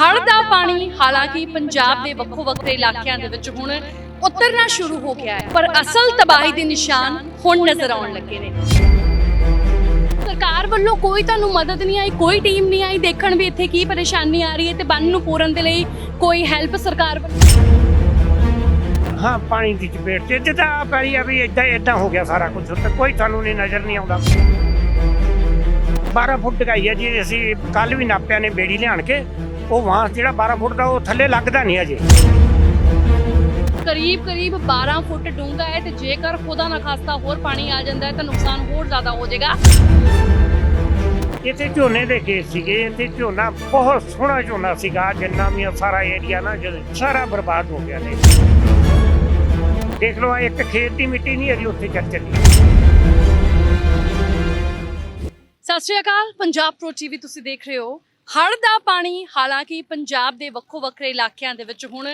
ਹੜ ਦਾ ਪਾਣੀ ਹਾਲਾਂਕਿ ਪੰਜਾਬ ਦੇ ਵੱਖੋ ਵੱਖਰੇ ਇਲਾਕਿਆਂ ਦੇ ਵਿੱਚ ਹੁਣ ਉਤਰਨਾ ਸ਼ੁਰੂ ਹੋ ਗਿਆ ਹੈ, ਪਰ ਅਸਲ ਤਬਾਹੀ ਦੇ ਨਿਸ਼ਾਨ ਹੁਣ ਨਜ਼ਰ ਆਉਣ ਲੱਗੇ ਨੇ। ਸਰਕਾਰ ਵੱਲੋਂ ਕੋਈ ਤੁਹਾਨੂੰ ਮਦਦ ਨਹੀਂ ਆਈ, ਕੋਈ ਟੀਮ ਨਹੀਂ ਆਈ ਦੇਖਣ ਵੀ ਇੱਥੇ ਕੀ ਪਰੇਸ਼ਾਨੀ ਆ ਰਹੀ ਹੈ ਤੇ ਬੰਨ ਨੂੰ ਪੂਰਨ ਦੇ ਲਈ ਕੋਈ ਹੈਲਪ ਸਰਕਾਰ ਹਾਂ, ਪਾਣੀ ਦੀ ਚਪੇਟ ਚ ਜਿੱਦਾਂ ਆ ਪੈਰੀ ਆ ਵੀ ਇਦਾਂ ਇਦਾਂ ਹੋ ਗਿਆ ਸਾਰਾ ਕੁਝ ਉੱਤੇ ਕੋਈ ਸਾਨੂੰ ਨਹੀਂ ਨਜ਼ਰ ਨਹੀਂ ਆਉਂਦਾ। 12 ਫੁੱਟ ਡਗਾਈ ਹੈ ਜੀ, ਅਸੀਂ ਕੱਲ ਵੀ ਨਾਪਿਆ ਨੇ ਬੇੜੀ ਲਿਆਣ ਕੇ ਉਹ ਵਾਂ ਜਿਹੜਾ 12 ਫੁੱਟ ਦਾ ਉਹ ਥੱਲੇ ਲੱਗਦਾ ਨਹੀਂ ਅਜੇ। ਕਰੀਬ ਕਰੀਬ 12 ਫੁੱਟ ਡੂੰਘਾ ਹੈ ਤੇ ਜੇਕਰ ਖੁਦਾ ਨਾ ਖਾਸਤਾ ਹੋਰ ਪਾਣੀ ਆ ਜਾਂਦਾ ਹੈ ਤਾਂ ਨੁਕਸਾਨ ਹੋਰ ਜ਼ਿਆਦਾ ਹੋ ਜਾਏਗਾ। ਇੱਥੇ ਝੋਨੇ ਦੇ ਖੇਤ ਸੀਗੇ ਇੱਥੇ ਝੋਨਾ ਬਹੁਤ ਸੋਹਣਾ ਝੋਨਾ ਸੀਗਾ ਜਿੰਨਾ ਵੀ ਸਾਰਾ ਏਰੀਆ ਨਾ ਜਦੋਂ ਸਾਰਾ ਬਰਬਾਦ ਹੋ ਗਿਆ ਨੇ। ਦੇਖ ਲਓ ਇੱਕ ਖੇਤ ਦੀ ਮਿੱਟੀ ਨਹੀਂ ਅਜੇ ਉੱਥੇ ਚੱਲ ਚੱਲੀ। ਸਤਿ ਸ਼੍ਰੀ ਅਕਾਲ ਪੰਜਾਬ ਪ੍ਰੋ ਟੀਵੀ ਤੁਸੀਂ ਦੇਖ ਰਹੇ ਹੋ। ਹੜ੍ਹ ਦਾ ਪਾਣੀ ਹਾਲਾਂਕਿ ਪੰਜਾਬ ਦੇ ਵੱਖੋ ਵੱਖਰੇ ਇਲਾਕਿਆਂ ਦੇ ਵਿੱਚ ਹੁਣ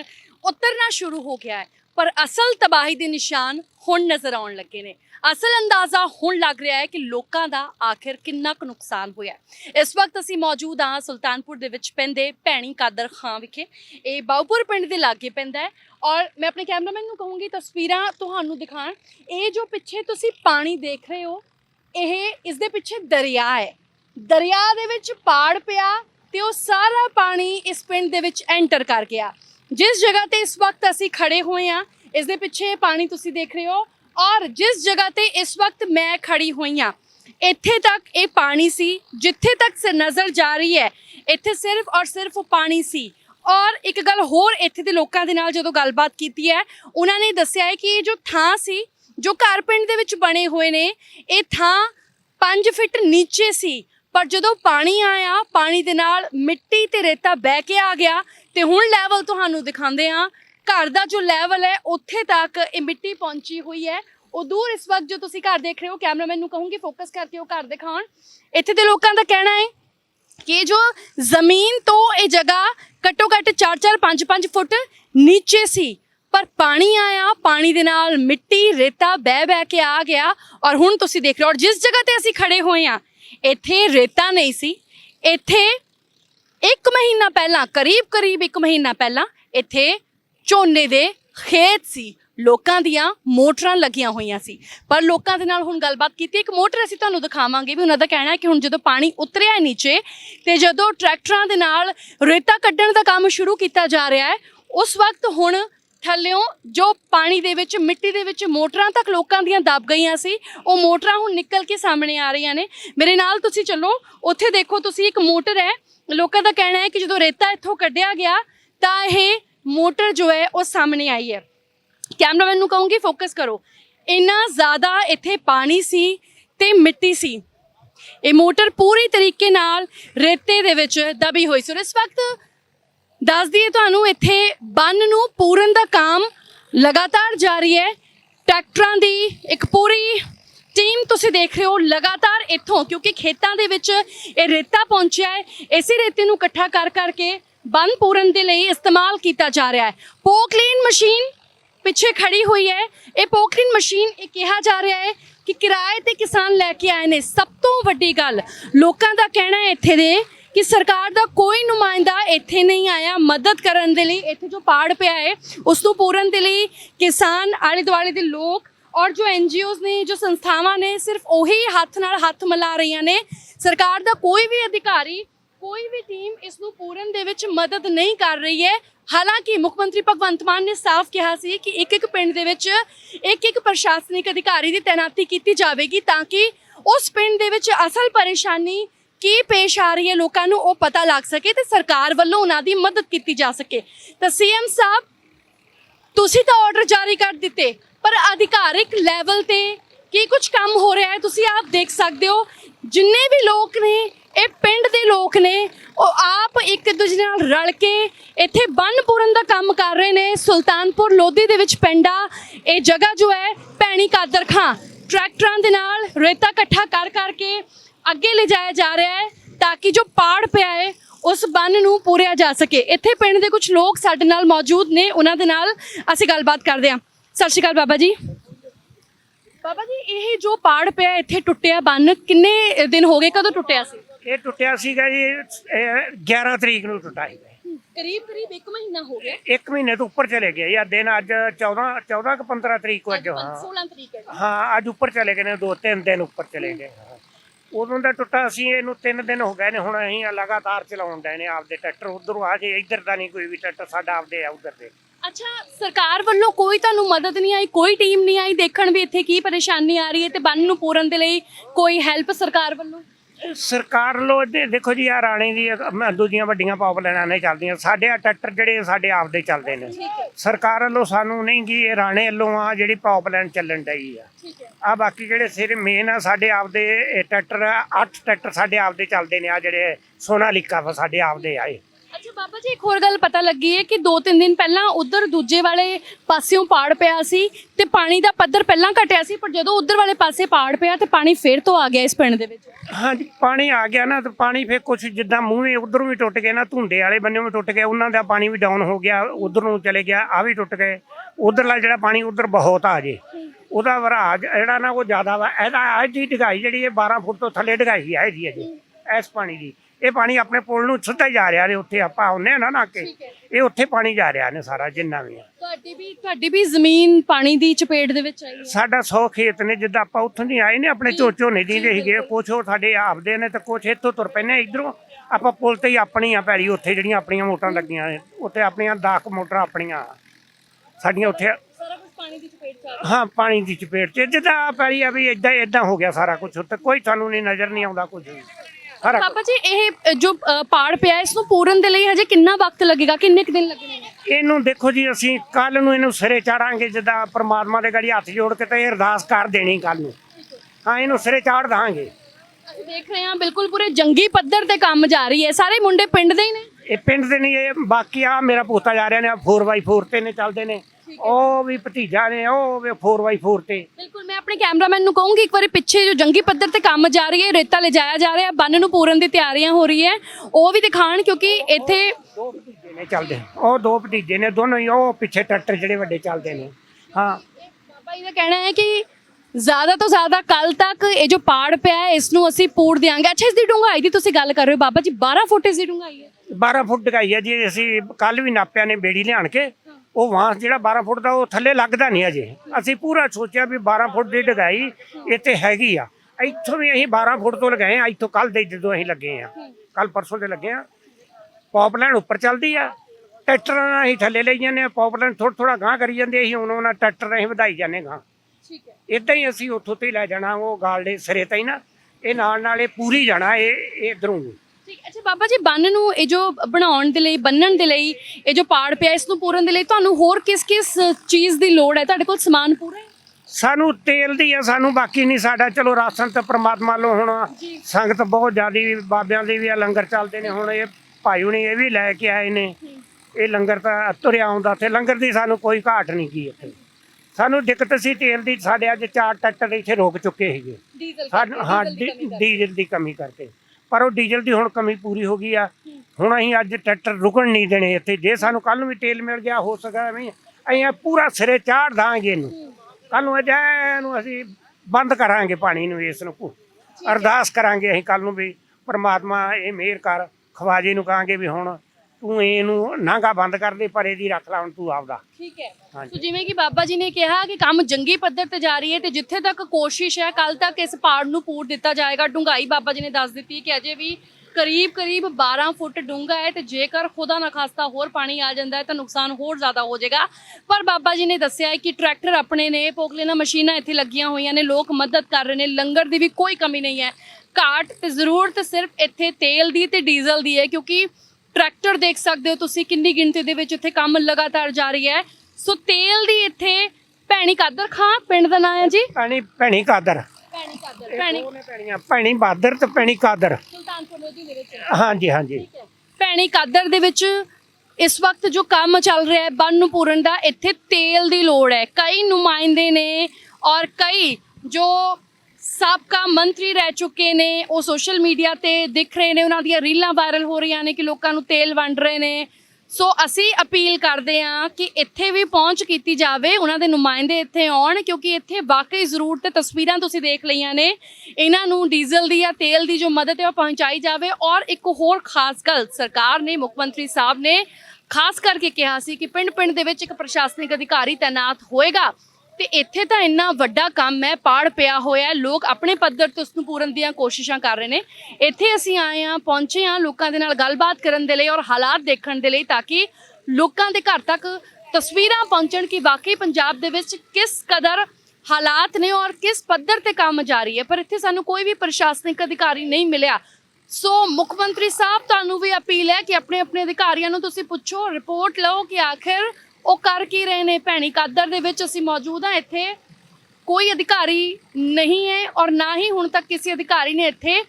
ਉਤਰਨਾ ਸ਼ੁਰੂ ਹੋ ਗਿਆ ਹੈ, ਪਰ ਅਸਲ ਤਬਾਹੀ ਦੇ ਨਿਸ਼ਾਨ ਹੁਣ ਨਜ਼ਰ ਆਉਣ ਲੱਗੇ ਨੇ। ਅਸਲ ਅੰਦਾਜ਼ਾ ਹੁਣ ਲੱਗ ਰਿਹਾ ਹੈ ਕਿ ਲੋਕਾਂ ਦਾ ਆਖਿਰ ਕਿੰਨਾ ਕੁ ਨੁਕਸਾਨ ਹੋਇਆ ਇਸ ਵਕਤ ਅਸੀਂ ਮੌਜੂਦ ਹਾਂ ਸੁਲਤਾਨਪੁਰ ਦੇ ਵਿੱਚ ਪੈਂਦੇ ਭੈਣੀ ਕਾਦਰ ਖਾਂ ਵਿਖੇ। ਇਹ ਬਾਉਪੁਰ ਪਿੰਡ ਦੇ ਲਾਗੇ ਪੈਂਦਾ ਹੈ ਔਰ ਮੈਂ ਆਪਣੇ ਕੈਮਰਾਮੈਨ ਨੂੰ ਕਹੂੰਗੀ, ਤਸਵੀਰਾਂ ਤੁਹਾਨੂੰ ਦਿਖਾਣ ਇਹ ਜੋ ਪਿੱਛੇ ਤੁਸੀਂ ਪਾਣੀ ਦੇਖ ਰਹੇ ਹੋ, ਇਹ ਇਸ ਦੇ ਪਿੱਛੇ ਦਰਿਆ ਹੈ। ਦਰਿਆ ਦੇ ਵਿੱਚ ਪਾੜ ਪਿਆ ਤੇ ਉਹ ਸਾਰਾ ਪਾਣੀ ਇਸ ਪਿੰਡ ਦੇ ਵਿੱਚ ਐਂਟਰ ਕਰ ਗਿਆ। ਜਿਸ ਜਗ੍ਹਾ ਤੇ ਇਸ ਵਕਤ ਅਸੀਂ ਖੜੇ ਹੋਏ ਆ ਇਸ ਦੇ ਪਿੱਛੇ ਪਾਣੀ ਤੁਸੀਂ ਦੇਖ ਰਹੇ ਹੋ ਔਰ ਜਿਸ ਜਗ੍ਹਾ ਤੇ ਇਸ ਵਕਤ ਮੈਂ ਖੜੀ ਹੋਈ ਆ ਇੱਥੇ ਤੱਕ ਇਹ ਪਾਣੀ ਸੀ, ਜਿੱਥੇ ਤੱਕ ਸ ਨਜ਼ਰ ਜਾ ਰਹੀ ਹੈ, ਇੱਥੇ ਸਿਰਫ ਔਰ ਸਿਰਫ ਪਾਣੀ ਸੀ। ਔਰ ਇੱਕ ਗੱਲ ਹੋਰ ਇੱਥੇ ਦੇ ਲੋਕਾਂ ਦੇ ਨਾਲ ਜਦੋਂ ਗੱਲਬਾਤ ਕੀਤੀ ਹੈ, ਉਹਨਾਂ ਨੇ ਦੱਸਿਆ ਹੈ ਕਿ ਇਹ ਜੋ ਥਾਂ ਸੀ, ਜੋ ਘਰ ਪਿੰਡ ਦੇ ਵਿੱਚ ਬਣੇ ਹੋਏ ਨੇ, ਇਹ ਥਾਂ 5 ਫਿਟ ਨੀਚੇ ਸੀ। ਪਰ ਜਦੋਂ ਪਾਣੀ ਆਇਆ, ਪਾਣੀ ਦੇ ਨਾਲ ਮਿੱਟੀ ਤੇ ਰੇਤਾ ਬਹਿ ਕੇ ਆ ਗਿਆ ਤੇ ਹੁਣ ਲੈਵਲ ਤੁਹਾਨੂੰ ਦਿਖਾਉਂਦੇ ਆ ਘਰ ਦਾ ਜੋ ਲੈਵਲ ਹੈ, ਉੱਥੇ ਤੱਕ ਇਹ ਮਿੱਟੀ ਪਹੁੰਚੀ ਹੋਈ ਹੈ। ਉਹ ਦੂਰ ਇਸ ਵਕਤ ਜੋ ਤੁਸੀਂ ਘਰ ਦੇਖ ਰਹੇ ਹੋ ਕੈਮਰਾਮੈਨ ਨੂੰ ਕਹੂੰਗੀ ਫੋਕਸ ਕਰਕੇ ਉਹ ਘਰ ਦਿਖਾਉਣ। ਇੱਥੇ ਦੇ ਲੋਕਾਂ ਦਾ ਕਹਿਣਾ ਹੈ ਕਿ ਜੋ ਜ਼ਮੀਨ ਤੋਂ ਇਹ ਜਗ੍ਹਾ ਘੱਟੋ ਘੱਟ 4-4 5-5 ਫੁੱਟ ਨੀਚੇ ਸੀ, ਪਰ ਪਾਣੀ ਆਇਆ, ਪਾਣੀ ਦੇ ਨਾਲ ਮਿੱਟੀ, ਰੇਤਾ ਬਹਿ ਬਹਿ ਕੇ ਆ ਗਿਆ। ਔਰ ਹੁਣ ਤੁਸੀਂ ਦੇਖ ਰਹੇ ਹੋ, ਔਰ ਜਿਸ ਜਗ੍ਹਾ ਤੇ ਅਸੀਂ ਖੜੇ ਹੋਏ ਆ ਇੱਥੇ ਰੇਤਾ ਨਹੀਂ ਸੀ। ਇੱਥੇ ਇੱਕ ਮਹੀਨਾ ਪਹਿਲਾਂ, ਕਰੀਬ ਕਰੀਬ ਇੱਕ ਮਹੀਨਾ ਪਹਿਲਾਂ ਇੱਥੇ ਝੋਨੇ ਦੇ ਖੇਤ ਸੀ। ਲੋਕਾਂ ਦੀਆਂ ਮੋਟਰਾਂ ਲੱਗੀਆਂ ਹੋਈਆਂ ਸੀ। ਪਰ ਲੋਕਾਂ ਦੇ ਨਾਲ ਹੁਣ ਗੱਲਬਾਤ ਕੀਤੀ। ਇੱਕ ਮੋਟਰ ਅਸੀਂ ਤੁਹਾਨੂੰ ਦਿਖਾਵਾਂਗੇ ਵੀ ਉਹਨਾਂ ਦਾ ਕਹਿਣਾ ਹੈ ਕਿ ਹੁਣ ਜਦੋਂ ਪਾਣੀ ਉਤਰਿਆ ਹੈ ਨੀਚੇ ਤੇ ਜਦੋਂ ਟਰੈਕਟਰਾਂ ਦੇ ਨਾਲ ਰੇਤਾ ਕੱਢਣ ਦਾ ਕੰਮ ਸ਼ੁਰੂ ਕੀਤਾ ਜਾ ਰਿਹਾ ਹੈ, ਉਸ ਵਕਤ ਹੁਣ ਥੱਲਿਓਂ ਜੋ ਪਾਣੀ ਦੇ ਵਿੱਚ, ਮਿੱਟੀ ਦੇ ਵਿੱਚ ਮੋਟਰਾਂ ਤੱਕ ਲੋਕਾਂ ਦੀਆਂ ਦਬ ਗਈਆਂ ਸੀ, ਉਹ ਮੋਟਰਾਂ ਹੁਣ ਨਿਕਲ ਕੇ ਸਾਹਮਣੇ ਆ ਰਹੀਆਂ ਨੇ। ਮੇਰੇ ਨਾਲ ਤੁਸੀਂ ਚੱਲੋ, ਉੱਥੇ ਦੇਖੋ ਤੁਸੀਂ ਇੱਕ ਮੋਟਰ ਹੈ। ਲੋਕਾਂ ਦਾ ਕਹਿਣਾ ਹੈ ਕਿ ਜਦੋਂ ਰੇਤਾ ਇੱਥੋਂ ਕੱਢਿਆ ਗਿਆ, ਤਾਂ ਇਹ ਮੋਟਰ ਜੋ ਹੈ, ਉਹ ਸਾਹਮਣੇ ਆਈ ਹੈ। ਕੈਮਰਾਮੈਨ ਨੂੰ ਕਹੂੰਗੀ, ਫੋਕਸ ਕਰੋ। ਇੰਨਾ ਜ਼ਿਆਦਾ ਇੱਥੇ ਪਾਣੀ ਸੀ ਤੇ ਮਿੱਟੀ ਸੀ। ਇਹ ਮੋਟਰ ਪੂਰੀ ਤਰੀਕੇ ਨਾਲ ਰੇਤੇ ਦੇ ਵਿੱਚ ਦਬੀ ਹੋਈ ਸੀ। ਔਰ ਇਸ ਵਕਤ ਦੱਸ ਦਈਏ ਤੁਹਾਨੂੰ, ਇੱਥੇ ਬੰਨ ਨੂੰ ਪੂਰਨ ਦਾ ਕੰਮ ਲਗਾਤਾਰ ਜਾਰੀ ਹੈ। ਟਰੈਕਟਰਾਂ ਦੀ ਇੱਕ ਪੂਰੀ ਟੀਮ ਤੁਸੀਂ ਦੇਖ ਰਹੇ ਹੋ ਲਗਾਤਾਰ ਇੱਥੋਂ, ਕਿਉਂਕਿ ਖੇਤਾਂ ਦੇ ਵਿੱਚ ਇਹ ਰੇਤਾ ਪਹੁੰਚਿਆ ਹੈ। ਇਸੇ ਰੇਤੇ ਨੂੰ ਇਕੱਠਾ ਕਰ ਕਰਕੇ ਬੰਨ ਪੂਰਨ ਦੇ ਲਈ ਇਸਤੇਮਾਲ ਕੀਤਾ ਜਾ ਰਿਹਾ ਹੈ। ਪੋਕਲੀਨ ਮਸ਼ੀਨ ਪਿੱਛੇ ਖੜੀ ਹੋਈ ਹੈ। ਇਹ ਪੋਕਲੀਨ ਮਸ਼ੀਨ ਇਹ ਕਿਹਾ ਜਾ ਰਿਹਾ ਹੈ ਕਿ ਕਿਰਾਏ ਤੇ ਕਿਸਾਨ ਲੈ ਕੇ ਆਏ ਨੇ। ਸਭ ਤੋਂ ਵੱਡੀ ਗੱਲ, ਲੋਕਾਂ ਦਾ ਕਹਿਣਾ ਹੈ ਇੱਥੇ ਦੇ ਕਿ ਸਰਕਾਰ ਦਾ ਕੋਈ ਨੁਮਾਇੰਦਾ ਇੱਥੇ ਨਹੀਂ ਆਇਆ ਮਦਦ ਕਰਨ ਦੇ ਲਈ। ਇੱਥੇ ਜੋ ਪਾੜ ਪਿਆ ਹੈ, ਉਸ ਨੂੰ ਪੂਰਨ ਦੇ ਲਈ ਕਿਸਾਨ ਆਲੇ ਦੁਆਲੇ ਦੇ ਲੋਕ ਔਰ ਜੋ ਐਨਜੀਓਜ਼ ਨੇ, ਜੋ ਸੰਸਥਾਵਾਂ ਨੇ, ਸਿਰਫ ਉਹੀ ਹੱਥ ਨਾਲ ਹੱਥ ਮਿਲਾ ਰਹੀਆਂ ਨੇ। ਸਰਕਾਰ ਦਾ ਕੋਈ ਵੀ ਅਧਿਕਾਰੀ, ਕੋਈ ਵੀ ਟੀਮ ਇਸ ਨੂੰ ਪੂਰਨ ਦੇ ਵਿੱਚ ਮਦਦ ਨਹੀਂ ਕਰ ਰਹੀ ਹੈ। ਹਾਲਾਂਕਿ ਮੁੱਖ ਮੰਤਰੀ ਭਗਵੰਤ ਮਾਨ ਨੇ ਸਾਫ਼ ਕਿਹਾ ਸੀ ਕਿ ਇੱਕ ਇੱਕ ਪਿੰਡ ਦੇ ਵਿੱਚ ਇੱਕ ਇੱਕ ਪ੍ਰਸ਼ਾਸਨਿਕ ਅਧਿਕਾਰੀ ਦੀ ਤਾਇਨਾਤੀ ਕੀਤੀ ਜਾਵੇਗੀ ਤਾਂ ਕਿ ਉਸ ਪਿੰਡ ਦੇ ਵਿੱਚ ਅਸਲ ਪਰੇਸ਼ਾਨੀ ਕੀ ਪੇਸ਼ ਆ ਰਹੀ ਹੈ ਲੋਕਾਂ ਨੂੰ ਉਹ ਪਤਾ ਲੱਗ ਸਕੇ ਤੇ ਸਰਕਾਰ ਵੱਲੋਂ ਉਹਨਾਂ ਦੀ ਮਦਦ ਕੀਤੀ ਜਾ ਸਕੇ। ਤਾਂ ਸੀਐਮ ਸਾਹਿਬ, ਤੁਸੀਂ ਤਾਂ ਆਰਡਰ ਜਾਰੀ ਕਰ ਦਿੱਤੇ, ਪਰ ਅਧਿਕਾਰਿਕ ਲੈਵਲ ਤੇ ਕੀ ਕੁਝ ਕੰਮ ਹੋ ਰਿਹਾ ਹੈ? ਤੁਸੀਂ ਆਪ ਦੇਖ ਸਕਦੇ ਹੋ, ਜਿੰਨੇ ਵੀ ਲੋਕ ਨੇ, ਇਹ ਪਿੰਡ ਦੇ ਲੋਕ ਨੇ, ਉਹ ਆਪ ਇੱਕ ਦੂਜੇ ਨਾਲ ਰਲ ਕੇ ਇੱਥੇ ਬੰਨ ਪੂਰਨ ਦਾ ਕੰਮ ਕਰ ਰਹੇ ਨੇ। ਸੁਲਤਾਨਪੁਰ ਲੋਧੀ ਦੇ ਵਿੱਚ ਪਿੰਡਾ ਇਹ ਜਗ੍ਹਾ ਜੋ ਹੈ ਭੈਣੀ ਕਾਦਰ ਖਾਂ। ਟਰੈਕਟਰਾਂ ਦੇ ਨਾਲ ਰੇਤਾ ਇਕੱਠਾ ਕਰ ਕਰਕੇ ਅੱਗੇ ਲਿਜਾਇਆ ਜਾ ਰਿਹਾ ਹੈ ਤਾਂ ਕਿ ਜੋ ਪਾੜ ਪਿਆ ਹੈ ਉਸ ਬੰਨ ਨੂੰ ਪੂਰਿਆ ਜਾ ਸਕੇ। ਇੱਥੇ ਪਿੰਡ ਦੇ ਕੁਝ ਲੋਕ ਸਾਡੇ ਨਾਲ ਮੌਜੂਦ ਨੇ ਉਹਨਾਂ ਦੇ ਨਾਲ ਅਸੀਂ ਗੱਲਬਾਤ ਕਰਦੇ ਹਾਂ। ਸਤਿ ਸ਼੍ਰੀ ਅਕਾਲ ਬਾਬਾ ਜੀ। ਬਾਬਾ ਜੀ ਇਹ ਜੋ ਪਾੜ ਪਿਆ ਇੱਥੇ ਟੁੱਟਿਆ ਬੰਨ ਕਿੰਨੇ ਦਿਨ ਹੋ ਗਏ ਕਦੋਂ ਟੁੱਟਿਆ ਸੀ? ਇਹ ਟੁੱਟਿਆ ਸੀਗਾ ਜੀ ਇਹ 11 ਤਰੀਕ ਨੂੰ ਟੁੱਟਾ ਸੀ। ਕਰੀਬ ਕਰੀਬ 1 ਮਹੀਨਾ ਹੋ ਗਿਆ। ਇੱਕ ਮਹੀਨੇ ਤੋਂ ਉੱਪਰ ਚਲੇ ਗਏ ਯਾ ਦਿਨ ਅੱਜ 14 14 ਕਿ 15 ਤਰੀਕ ਅੱਜ ਹਾਂ। 16 ਤਰੀਕ ਹੈ ਹਾਂ ਅੱਜ ਉੱਪਰ ਚਲੇ ਗਏ ਨੇ ਦੋ ਤਿੰਨ ਦਿਨ ਉੱਪਰ ਚਲੇ ਗਏ। ਉਦੋਂ ਦਾ ਟੁੱਟਾ ਅਸੀਂ ਇਹਨੂੰ ਤਿੰਨ ਦਿਨ ਹੋ ਗਏ ਨੇ, ਹੁਣ ਅਸੀਂ ਲਗਾਤਾਰ ਚਲਾਉਣ ਡਏ ਨੇ ਆਪਦੇ ਟਰੈਕਟਰ। ਉਧਰੋਂ ਆ ਜੇ, ਇੱਧਰ ਦਾ ਨਹੀਂ ਕੋਈ ਵੀ ਟਰੈਕਟਰ, ਸਾਡਾ ਆਪਦੇ ਆ, ਉਧਰ ਦੇ। ਅੱਛਾ, ਸਰਕਾਰ ਵੱਲੋਂ ਕੋਈ ਤੁਹਾਨੂੰ ਮਦਦ ਨਹੀਂ ਆਈ, ਕੋਈ ਟੀਮ ਨਹੀਂ ਆਈ ਦੇਖਣ ਵੀ ਇੱਥੇ ਕੀ ਪਰੇਸ਼ਾਨੀ ਆ ਰਹੀ ਹੈ ਤੇ ਬੰਨ ਨੂੰ ਪੂਰਨ ਦੇ ਲਈ ਕੋਈ ਹੈਲਪ ਸਰਕਾਰ ਵੱਲੋਂ? ਸਰਕਾਰ ਲੋ ਦੇ- ਦੇਖੋ ਜੀ ਆ ਰਾਣੇ ਦੀ ਅਮ ਦੂਜੀਆਂ ਵੱਡੀਆਂ ਪਾਪ ਲੈਣਾ ਨੇ ਚੱਲਦੀਆਂ। ਸਾਡੇ ਆ ਟਰੈਕਟਰ ਜਿਹੜੇ ਸਾਡੇ ਆਪਦੇ ਚੱਲਦੇ ਨੇ। ਸਰਕਾਰ ਵੱਲੋਂ ਸਾਨੂੰ ਨਹੀਂ ਗੀ ਇਹ ਰਾਣੇ ਵੱਲੋਂ ਆ ਜਿਹੜੀ ਪਾਪ ਲਾਈਨ ਚੱਲਣ ਡਈ ਆ। ਆ ਬਾਕੀ ਜਿਹੜੇ ਸਿਰ ਮੇਨ ਆ ਸਾਡੇ ਆਪਦੇ ਇਹ ਟਰੈਕਟਰ ਆ, ਅੱਠ ਟਰੈਕਟਰ ਸਾਡੇ ਆਪਦੇ ਚੱਲਦੇ ਨੇ ਆ ਜਿਹੜੇ ਸੋਨਾਲੀਕਾ ਵਾ ਸਾਡੇ ਆਪਦੇ ਆਏ ਅੱਛਾ, ਬਾਬਾ ਜੀ, ਇੱਕ ਹੋਰ ਗੱਲ ਪਤਾ ਲੱਗੀ ਹੈ ਕਿ 2-3 ਦਿਨ ਪਹਿਲਾਂ ਉਧਰ ਦੂਜੇ ਵਾਲੇ ਪਾਸਿਓਂ ਪਾੜ ਪਿਆ ਸੀ ਤੇ ਪਾਣੀ ਦਾ ਪੱਧਰ ਪਹਿਲਾਂ ਘਟਿਆ ਸੀ, ਪਰ ਜਦੋਂ ਉਧਰ ਵਾਲੇ ਪਾਸੇ ਪਾੜ ਪਿਆ ਤੇ ਪਾਣੀ ਫੇਰ ਤੋਂ ਆ ਗਿਆ ਇਸ ਪਿੰਡ ਦੇ ਵਿੱਚ। ਹਾਂਜੀ, ਪਾਣੀ ਆ ਗਿਆ ਨਾ ਤੇ ਪਾਣੀ ਫੇਰ ਕੁਝ ਜਿੱਦਾਂ ਮੂੰਹੇ ਉਧਰੋਂ ਵੀ ਟੁੱਟ ਗਏ ਨਾ ਧੁੰਡੇ ਵਾਲੇ ਬੰਨਿਓ ਵੀ ਟੁੱਟ ਗਏ, ਉਹਨਾਂ ਦਾ ਪਾਣੀ ਵੀ ਡਾਊਨ ਹੋ ਗਿਆ, ਉਧਰ ਨੂੰ ਚਲੇ ਗਿਆ ਆ ਵੀ ਟੁੱਟ ਗਏ। ਉਧਰਲਾ ਜਿਹੜਾ ਪਾਣੀ ਉਧਰ ਬਹੁਤ ਆ ਜੇ। ਉਹਦਾ ਵਰਾਜ ਜਿਹੜਾ ਨਾ ਉਹ ਜ਼ਿਆਦਾ ਵਾ, ਇਹਦਾ ਅੱਜ ਦੀ ਢਗਾਈ ਜਿਹੜੀ ਇਹ 12 ਫੁੱਟ ਤੋਂ ਥੱਲੇ ਢਗਾਈ ਹੈ ਇਹਦੀ ਅਜੇ, ਇਸ ਪਾਣੀ ਦੀ। ਇਹ ਪਾਣੀ ਆਪਣੇ ਪੁਲ ਨੂੰ ਸਿੱਧਾ ਹੀ ਜਾ ਰਿਹਾ ਨੇ ਉੱਥੇ ਆਪਾਂ ਆਉਂਦੇ ਆ ਨਾ ਨਾ ਕੇ। ਇਹ ਉੱਥੇ ਪਾਣੀ ਜਾ ਰਿਹਾ ਨੇ ਸਾਰਾ ਜਿੰਨਾ ਵੀ ਆ ਤੁਹਾਡੀ ਵੀ ਤੁਹਾਡੀ ਵੀ ਜ਼ਮੀਨ ਪਾਣੀ ਦੀ ਚਪੇਟ ਦੇ ਵਿੱਚ ਆਈ ਹੈ। ਸਾਡਾ 100 ਖੇਤ ਨੇ ਜਿੱਦਾਂ ਆਪਾਂ ਉੱਥੋਂ ਦੀ ਆਏ ਨੇ ਆਪਣੇ ਝੋਚੋ ਨਹੀਂ ਦੀ ਸੀਗੇ ਕੁਛ ਉਹ ਸਾਡੇ ਆਪਦੇ ਨੇ ਤੇ ਕੁਛ ਇੱਥੋਂ ਤੁਰ ਪੈਨੇ ਇਧਰੋਂ ਆਪਾਂ ਪੁਲ ਤੇ ਹੀ ਆਪਣੀ ਆ ਪੈਲੀ ਉੱਥੇ ਜਿਹੜੀਆਂ ਆਪਣੀਆਂ ਮੋਟਰਾਂ ਲੱਗੀਆਂ ਨੇ ਉੱਥੇ ਆਪਣੀਆਂ 10 ਮੋਟਰਾਂ ਆਪਣੀਆਂ। ਸਾਡੀਆਂ ਉੱਥੇ ਸਾਰਾ ਕੁਝ ਪਾਣੀ ਦੀ ਚਪੇਟ ਚ ਆ ਗਿਆ ਹਾਂ ਪਾਣੀ ਦੀ ਚਪੇਟ 'ਚ ਜਿੱਦਾਂ ਪੈਲੀ ਆ ਵੀ ਇਦਾਂ ਇਦਾਂ ਹੋ ਗਿਆ ਸਾਰਾ ਕੁਝ ਉੱਤੇ ਕੋਈ ਸਾਨੂੰ ਨਹੀਂ ਨਜ਼ਰ ਨਹੀਂ ਆਉਂਦਾ ਕੁਝ ਵੀ। ਸਾਰਾ। ਬਾਬਾ ਜੀ ਇਹ ਜੋ ਅ, ਪਾੜ ਪਿਆ ਇਸ ਨੂੰ ਪੂਰਨ ਦੇ ਲਈ ਹਜੇ ਕਿੰਨਾ ਵਕਤ ਲੱਗੇਗਾ? ਕਿੰਨੇ ਕੁ ਦਿਨ ਲੱਗਣੇ ਨੇ? ਇਹਨੂੰ ਦੇਖੋ ਜੀ ਅਸੀਂ ਕੱਲ ਨੂੰ ਇਹਨੂੰ ਸਿਰੇ ਚਾੜਾਂਗੇ ਜਿੱਦਾਂ ਪ੍ਰਮਾਤਮਾ ਦੇ ਗੜੀ ਹੱਥ ਜੋੜ ਕੇ ਤੇ ਇਹ ਅਰਦਾਸ ਕਰ ਦੇਣੀ ਕੱਲ ਨੂੰ। ਹਾਂ ਇਹਨੂੰ ਸਿਰੇ ਚਾੜ ਦਾਂਗੇ। ਅਸੀਂ ਦੇਖ ਰਹੇ ਹਾਂ ਬਿਲਕੁਲ ਪੂਰੇ ਜੰਗੀ ਪੱਧਰ ਤੇ ਕੰਮ ਜਾਰੀ ਹੈ। ਸਾਰੇ ਮੁੰਡੇ ਪਿੰਡ ਦੇ ਹੀ ਨੇ। ਇਹ ਪਿੰਡ ਦੇ ਨਹੀਂ ਇਹ ਬਾਕੀ ਆ ਮੇਰਾ ਪੋਤਾ ਜਾ ਰਿਹਾ ਨੇ 4x4 ਤੇ ਨੇ ਚੱਲਦੇ ਨੇ। ਉਹ ਵੀ ਭਤੀਜਾ ਨੇ ਉਹ ਵੀ 4x4 ਤੇ। ਬਿਲਕੁਲ ਮੈਂ ਆਪਣੇ ਕੈਮਰਾਮੈਨ ਨੂੰ ਕਹੂੰਗੀ ਇੱਕ ਵਾਰੀ ਪਿੱਛੇ ਜੋ ਜੰਗੀ ਪੱਧਰ ਤੇ ਕੰਮ ਜਾ ਰਹੀ ਹੈ ਰੇਤਾ ਲਿਜਾਇਆ ਜਾ ਰਿਹਾ ਬੰਨ ਨੂੰ ਪੂਰਨ ਦੀ ਤਿਆਰੀਆਂ ਹੋ ਰਹੀ ਹੈ ਉਹ ਵੀ ਦਿਖਾਣ ਕਿਉਂਕਿ ਇੱਥੇ ਦੋ ਭਤੀਜੇ ਨੇ ਚੱਲਦੇ। ਉਹ ਦੋ ਭਤੀਜੇ ਨੇ ਦੋਨੋਂ ਹੀ ਉਹ ਪਿੱਛੇ ਟਰੈਕਟਰ ਜਿਹੜੇ ਵੱਡੇ ਚੱਲਦੇ ਨੇ। ਹਾਂ। ਬਾਬਾ ਜੀ ਦਾ ਕਹਿਣਾ ਹੈ ਕਿ ਜ਼ਿਆਦਾ ਤੋਂ ਜ਼ਿਆਦਾ ਕੱਲ ਤੱਕ ਇਹ ਜੋ ਪਾੜ ਪਿਆ ਹੈ ਇਸ ਨੂੰ ਅਸੀਂ ਪੂਰ ਦਿਆਂਗੇ। ਅੱਛਾ ਇਸ ਦੀ ਡੂੰਘਾਈ ਦੀ ਤੁਸੀਂ ਗੱਲ ਕਰ ਰਹੇ ਹੋ। ਬਾਬਾ ਜੀ 12 ਫੁੱਟ ਇਸ ਦੀ ਡੂੰਘਾਈ ਹੈ। 12 ਫੁੱਟ ਡਗਾਈ ਹੈ ਜੀ ਅਸੀਂ ਕੱਲ ਵੀ ਨਾਪਿਆ ਨੇ ਬੇੜੀ ਲਿਆਣ ਕੇ। ਉਹ ਵਾਂਸ ਜਿਹੜਾ 12 ਫੁੱਟ ਦਾ ਉਹ ਥੱਲੇ ਲੱਗਦਾ ਨਹੀਂ ਅਜੇ। ਅਸੀਂ ਪੂਰਾ ਸੋਚਿਆ ਵੀ 12 ਫੁੱਟ ਦੀ ਡਗਾਈ ਇੱਥੇ ਹੈਗੀ ਆ। ਇੱਥੋਂ ਵੀ ਅਸੀਂ 12 ਫੁੱਟ ਤੋਂ ਲਗਾਏ ਆ ਇੱਥੋਂ ਕੱਲ ਦੇ ਜਦੋਂ ਅਸੀਂ ਲੱਗੇ ਆ। ਕੱਲ ਪਰਸੋਂ ਦੇ ਲੱਗੇ ਆ। ਪੌਪਲਾਈਨ ਉੱਪਰ ਚੱਲਦੀ ਆ। ਟਰੈਕਟਰਾਂ ਨਾਲ ਅਸੀਂ ਥੱਲੇ ਲਈ ਜਾਂਦੇ ਆ ਪੌਪਲਾਈਨ ਥੋੜਾ ਥੋੜਾ ਗਾਂ ਕਰੀ ਜਾਂਦੇ ਅਸੀਂ ਹੁਣ ਉਹਨਾਂ ਟਰੈਕਟਰ ਅਸੀਂ ਵਧਾਈ ਜਾਂਦੇ ਗਾਂ ਠੀਕ ਹੈ। ਇਦਾਂ ਹੀ ਅਸੀਂ ਉੱਥੋਂ ਤੇ ਲੈ ਜਾਣਾ ਉਹ ਗਾਲ ਦੇ ਸਿਰੇ ਤੇ ਹੀ ਨਾ। ਇਹ ਨਾਲ ਨਾਲ ਇਹ ਪੂਰੀ ਜਾਣਾ ਇਹ ਇਹ ਇਧਰੋਂ। ਠੀਕ ਅੱਛਾ ਬਾਬਾ ਜੀ ਬੰਨ ਨੂੰ ਇਹ ਜੋ ਬਣਾਉਣ ਦੇ ਲਈ ਬੰਨਣ ਦੇ ਲਈ ਇਹ ਜੋ ਪਾੜ ਪਿਆ ਇਸ ਨੂੰ ਪੂਰਨ ਦੇ ਲਈ ਤੁਹਾਨੂੰ ਹੋਰ ਕਿਸ ਕਿਸ ਚੀਜ਼ ਦੀ ਲੋੜ ਹੈ? ਤੁਹਾਡੇ ਕੋਲ ਸਮਾਨ ਪੂਰਾ ਹੈ? ਸਾਨੂੰ ਤੇਲ ਦੀ ਆ ਸਾਨੂੰ ਬਾਕੀ ਨਹੀਂ ਸਾਡਾ। ਚਲੋ ਰਾਸ਼ਨ ਤੇ ਪ੍ਰਮਾਤਮਾ ਲੋ ਹੁਣ ਸੰਗਤ ਬਹੁਤ ਜ਼ਿਆਦੀ ਬਾਬਿਆਂ ਦੇ ਵੀ ਆ ਲੰਗਰ ਚੱਲਦੇ ਨੇ। ਹੁਣ ਇਹ ਭਾਈ ਹੁਣੀ ਇਹ ਵੀ ਲੈ ਕੇ ਆਏ ਨੇ। ਇਹ ਲੰਗਰ ਤਾਂ ਤੁਰਿਆ ਆਉਂਦਾ ਤੇ ਲੰਗਰ ਦੀ ਸਾਨੂੰ ਕੋਈ ਘਾਟ ਨਹੀਂ ਕੀ ਇੱਥੇ। ਸਾਨੂੰ ਦਿੱਕਤ ਸੀ ਤੇਲ ਦੀ। ਸਾਡੇ ਅੱਜ ਚਾਰ ਟਰੈਕਟਰ ਇੱਥੇ ਰੋਕ ਚੁੱਕੇ ਸੀਗੇ। ਡੀਜ਼ਲ ਸਾਨੂੰ ਹਾਂ ਡੀ- ਡੀਜ਼ਲ ਦੀ ਕਮੀ ਕਰਕੇ। ਪਰ ਉਹ ਡੀਜ਼ਲ ਦੀ ਹੁਣ ਕਮੀ ਪੂਰੀ ਹੋ ਗਈ ਆ। ਹੁਣ ਅਸੀਂ ਅੱਜ ਟਰੈਕਟਰ ਰੁਕਣ ਨਹੀਂ ਦੇਣੇ ਇੱਥੇ। ਜੇ ਸਾਨੂੰ ਕੱਲ ਨੂੰ ਵੀ ਤੇਲ ਮਿਲ ਗਿਆ ਹੋ ਸਕਦਾ ਐਵੇਂ ਅਸੀਂ ਇਹ ਪੂਰਾ ਸਿਰੇ ਚਾੜ ਦਾਂਗੇ ਇਹਨੂੰ। ਕੱਲ ਨੂੰ ਅਜਾ ਨੂੰ ਅਸੀਂ ਬੰਦ ਕਰਾਂਗੇ ਪਾਣੀ ਨੂੰ ਇਸ ਨੂੰ ਅਰਦਾਸ ਕਰਾਂਗੇ ਅਸੀਂ ਕੱਲ ਨੂੰ ਵੀ ਪ੍ਰਮਾਤਮਾ ਇਹ ਮਿਹਰ ਕਰ ਖਵਾਜੇ ਨੂੰ ਕਹਾਂਗੇ ਵੀ ਹੁਣ ਤੂੰ ਇਹਨੂੰ ਨਾਂਗਾ ਬੰਦ ਕਰ ਦੇ ਪਰ ਇਹਦੀ ਰੱਖ ਲੈ ਹੁਣ ਤੂੰ ਆਪਦਾ। ਠੀਕ ਹੈ। ਸੋ ਜਿਵੇਂ ਕਿ ਬਾਬਾ ਜੀ ਨੇ ਕਿਹਾ ਕਿ ਕੰਮ ਜੰਗੀ ਪੱਧਰ ਤੇ ਜਾਰੀ ਹੈ ਤੇ ਜਿੱਥੇ ਤੱਕ ਕੋਸ਼ਿਸ਼ ਹੈ ਕੱਲ ਤੱਕ ਇਸ ਪਾੜ ਨੂੰ ਪੂਰ ਦਿੱਤਾ ਜਾਏਗਾ। ਡੂੰਘਾਈ ਬਾਬਾ ਜੀ ਨੇ ਦੱਸ ਦਿੱਤੀ ਕਿ ਅਜੇ ਵੀ ਕਰੀਬ ਕਰੀਬ 12 ਫੁੱਟ ਡੂੰਘਾ ਹੈ ਤੇ ਜੇਕਰ ਖੁਦਾ ਨਾ ਖਾਸਤਾ ਹੋਰ ਪਾਣੀ ਆ ਜਾਂਦਾ ਹੈ ਤਾਂ ਨੁਕਸਾਨ ਹੋਰ ਜ਼ਿਆਦਾ ਹੋ ਜਾਏਗਾ। ਪਰ ਬਾਬਾ ਜੀ ਨੇ ਦੱਸਿਆ ਹੈ ਕਿ ਟਰੈਕਟਰ ਆਪਣੇ ਨੇ ਪੋਕਲੇਨਾ ਮਸ਼ੀਨਾਂ ਇੱਥੇ ਲੱਗੀਆਂ ਹੋਈਆਂ ਨੇ ਲੋਕ ਮਦਦ ਕਰ ਰਹੇ ਨੇ ਲੰਗਰ ਦੀ ਵੀ ਕੋਈ ਕਮੀ ਨਹੀਂ ਹੈ। ਘਾਟ ਤੇ ਜ਼ਰੂਰਤ ਸਿਰਫ ਇੱਥੇ ਤੇਲ ਦੀ ਤੇ ਡੀਜ਼ਲ ਦੀ ਹੈ ਕਿਉਂਕਿ ਟਰੈਕਟਰ ਦੇਖ ਸਕਦੇ ਹੋ ਤੁਸੀਂ ਕਿੰਨੀ ਗਿਣਤੀ ਦੇ ਵਿੱਚ ਇੱਥੇ ਕੰਮ ਲਗਾਤਾਰ ਜਾਰੀ ਹੈ। ਸੋ ਤੇਲ ਦੀ ਇੱਥੇ ਭੈਣੀ ਕਾਦਰ ਖਾਂ ਪਿੰਡ ਦਾ ਨਾਮ ਹੈ ਜੀ? ਭੈਣੀ ਭੈਣੀ ਕਾਦਰ। ਭੈਣੀ ਕਾਦਰ ਭੈਣੀ। ਉਹਨੇ ਭੈਣੀਆਂ ਭੈਣੀ ਬਹਾਦਰ ਤੇ ਭੈਣੀ ਕਾਦਰ। ਸੁਲਤਾਨਪੁਰ ਲੋਧੀ ਦੇ ਵਿੱਚ। ਹਾਂਜੀ ਹਾਂਜੀ। ਭੈਣੀ ਕਾਦਰ ਦੇ ਵਿੱਚ ਇਸ ਵਕਤ ਜੋ ਕੰਮ ਚੱਲ ਰਿਹਾ ਹੈ ਬੰਨ ਨੂੰ ਪੂਰਨ ਦਾ ਇੱਥੇ ਤੇਲ ਦੀ ਲੋੜ ਹੈ। ਕਈ ਨੁਮਾਇੰਦੇ ਨੇ ਔਰ ਕਈ ਜੋ ਸਾਬਕਾ ਮੰਤਰੀ ਰਹਿ ਚੁੱਕੇ ਨੇ, ਉਹ ਸੋਸ਼ਲ ਮੀਡੀਆ ਤੇ ਦਿਖ ਰਹੇ ਨੇ, ਉਹਨਾਂ ਦੀਆਂ ਰੀਲਾਂ ਵਾਇਰਲ ਹੋ ਰਹੀਆਂ ਨੇ ਕਿ ਲੋਕਾਂ ਨੂੰ ਤੇਲ ਵੰਡ ਰਹੇ ਨੇ। ਸੋ ਅਸੀਂ ਅਪੀਲ ਕਰਦੇ ਹਾਂ ਕਿ ਇੱਥੇ ਵੀ ਪਹੁੰਚ ਕੀਤੀ ਜਾਵੇ, ਉਹਨਾਂ ਦੇ ਨੁਮਾਇੰਦੇ ਇੱਥੇ ਆਉਣ, ਕਿਉਂਕਿ ਇੱਥੇ ਵਾਕਈ ਜ਼ਰੂਰ ਤੇ ਤਸਵੀਰਾਂ ਤੁਸੀਂ ਦੇਖ ਲਈਆਂ ਨੇ। ਇਹਨਾਂ ਨੂੰ ਡੀਜ਼ਲ ਦੀ ਜਾਂ ਤੇਲ ਦੀ ਜੋ ਮਦਦ ਹੈ ਉਹ ਪਹੁੰਚਾਈ ਜਾਵੇ ਔਰ ਇੱਕ ਹੋਰ ਖਾਸ ਗੱਲ ਸਰਕਾਰ ਨੇ, ਮੁੱਖ ਮੰਤਰੀ ਸਾਹਿਬ ਨੇ ਖਾਸ ਕਰਕੇ ਕਿਹਾ ਸੀ ਕਿ ਪਿੰਡ-ਪਿੰਡ ਦੇ ਵਿੱਚ ਇੱਕ ਪ੍ਰਸ਼ਾਸਨਿਕ ਅਧਿਕਾਰੀ ਤਾਇਨਾਤ ਹੋਏਗਾ। ਤੇ ਇੱਥੇ ਤਾਂ ਇੰਨਾ ਵੱਡਾ ਕੰਮ ਹੈ, ਪਾੜ ਪਿਆ ਹੋਇਆ ਹੈ, ਲੋਕ ਆਪਣੇ ਪੱਧਰ ਤੇ ਉਸ ਨੂੰ ਪੂਰਨ ਦੀਆਂ ਕੋਸ਼ਿਸ਼ਾਂ ਕਰ ਰਹੇ ਨੇ। ਇੱਥੇ ਅਸੀਂ ਆਏ ਹਾਂ, ਪਹੁੰਚੇ ਹਾਂ ਲੋਕਾਂ ਦੇ ਨਾਲ ਗੱਲਬਾਤ ਕਰਨ ਦੇ ਲਈ ਔਰ ਹਾਲਾਤ ਦੇਖਣ ਦੇ ਲਈ ਤਾਂ ਕਿ ਲੋਕਾਂ ਦੇ ਘਰ ਤੱਕ ਤਸਵੀਰਾਂ ਪਹੁੰਚਣ ਕਿ ਵਾਕਈ ਪੰਜਾਬ ਦੇ ਵਿੱਚ ਕਿਸ ਕਦਰ ਹਾਲਾਤ ਨੇ ਔਰ ਕਿਸ ਪੱਧਰ ਤੇ ਕੰਮ ਜਾਰੀ ਹੈ। ਪਰ ਇੱਥੇ ਸਾਨੂੰ ਕੋਈ ਵੀ ਪ੍ਰਸ਼ਾਸਨਿਕ ਅਧਿਕਾਰੀ ਨਹੀਂ ਮਿਲਿਆ। ਸੋ ਮੁੱਖ ਮੰਤਰੀ ਸਾਹਿਬ, ਤੁਹਾਨੂੰ ਵੀ ਅਪੀਲ ਹੈ ਕਿ ਆਪਣੇ ਆਪਣੇ ਅਧਿਕਾਰੀਆਂ ਨੂੰ ਤੁਸੀਂ ਪੁੱਛੋ, ਰਿਪੋਰਟ ਲਓ ਕਿ ਆਖਿਰ ਉਹ ਕਰ ਕੀ ਰਹੇ ਨੇ ਭੈਣੀ? ਕਾਦਰ ਦੇ ਵਿੱਚ ਅਸੀਂ ਮੌਜੂਦ ਹਾਂ, ਇੱਥੇ ਕੋਈ ਅਧਿਕਾਰੀ ਨਹੀਂ ਹੈ ਔਰ ਨਾ ਹੀ ਹੁਣ ਤੱਕ ਕਿਸੇ ਅਧਿਕਾਰੀ ਨੇ ਇੱਥੇ